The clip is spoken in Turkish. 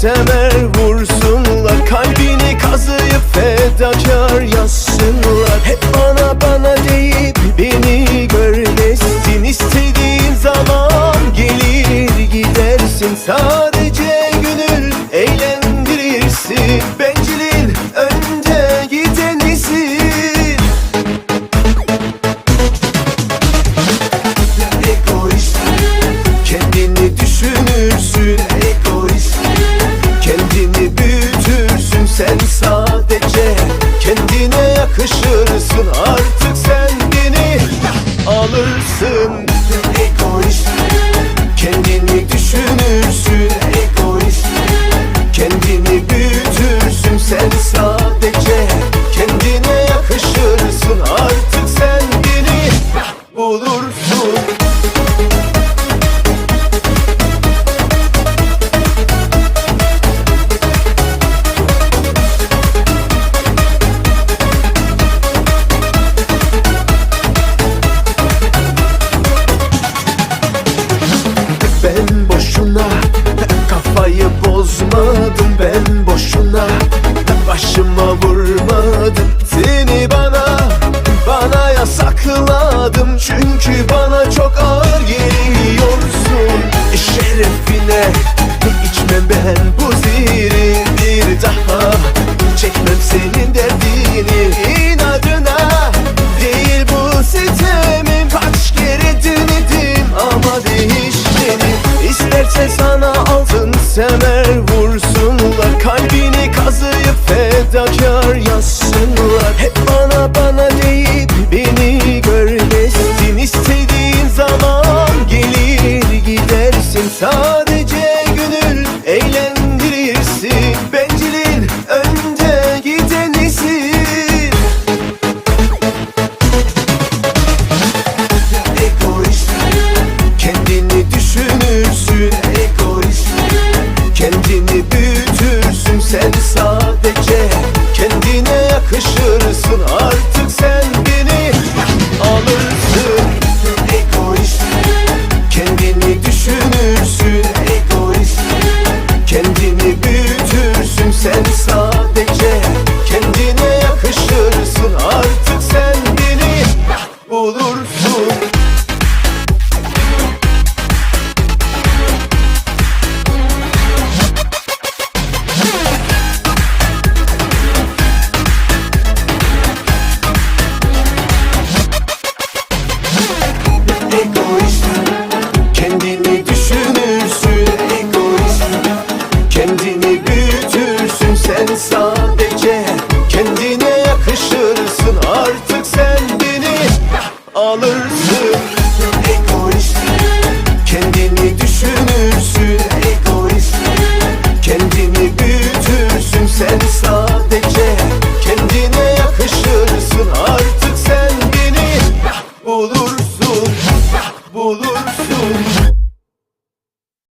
Sevmem yakışırsın artık sen beni alırsın. Egoist. Kendini düşünür. sever vursunlar Kalbini kazıyıp fedakar gülsün